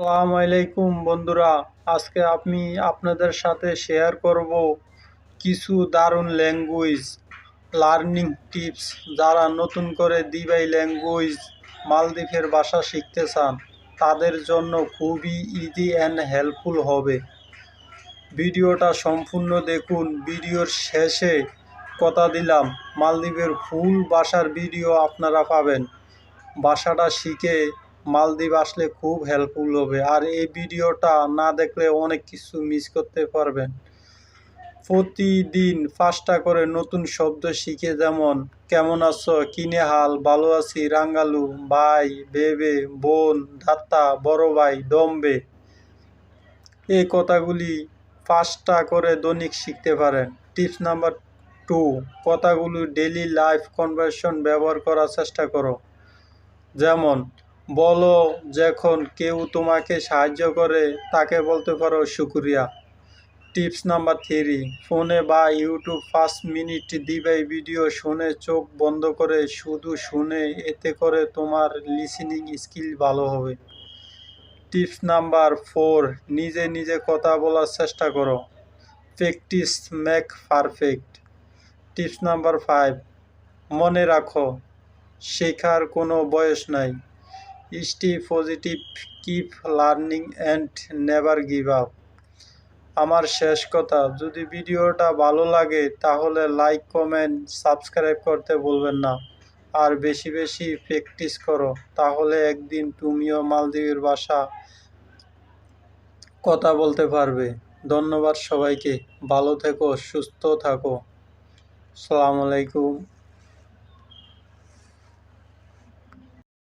আসসালামু আলাইকুম বন্ধুরা, আজকে আমি আপনাদের সাথে শেয়ার করব কিছু দারুণ ল্যাঙ্গুয়েজ লার্নিং টিপস যারা নতুন করে দিবাই ল্যাঙ্গুয়েজ মালদ্বীপের ভাষা শিখতে চান, তাদের জন্য খুবই ইজি অ্যান্ড হেল্পফুল হবে। ভিডিওটা সম্পূর্ণ দেখুন, ভিডিওর শেষে কথা দিলাম, মালদ্বীপের ফুল ভাষার ভিডিও আপনারা পাবেন। ভাষাটা শিখে মালদ্বীপ আসলে খুব হেল্পফুল হবে। আর এই ভিডিওটা না দেখলে অনেক কিছু মিস করতে পারবেন। প্রতিদিন পাঁচটা করে নতুন শব্দ শিখে যেমন, কেমন আছো? কিনে হাল? ভালো আছি? রাঙ্গালু? ভাই, বেবে, বোন দাত্তা বড় ভাই, দম্বে। এই কথাগুলি পাঁচটা করে দৈনিক শিখতে পারেন। টিপস নাম্বার টু, কথাগুলো ডেলি লাইফ কনভারসেশন ব্যবহার করার চেষ্টা করো। যেমন বলো যখন কেউ তোমাকে সাহায্য করে, তাকে বলতে পারো, শুক্রিয়া। টিপস নাম্বার থ্রি, ফোনে বা ইউটিউব ফার্স্ট মিনিট দিবে ভিডিও শুনে চোখ বন্ধ করে, শুধু শুনে এতে করে তোমার লিসেনিং স্কিল ভালো হবে। টিপস নাম্বার ফোর, নিজে নিজে কথা বলার চেষ্টা করো। Practice make perfect. Tips number five, মনে রাখো, শেখার কোনো বয়স নাই। Stay positive keep learning and never give up আমার শেষ কথা, যদি ভিডিওটা ভালো লাগে, তাহলে লাইক কমেন্ট সাবস্ক্রাইব করতে ভুলবেন না। আর বেশি বেশি প্র্যাকটিস করো, তাহলে একদিন তুমিও মালদ্বীপের ভাষা কথা বলতে পারবে। ধন্যবাদ সবাইকে, ভালো থেকো, সুস্থ থাকো। সালাম আলাইকুম।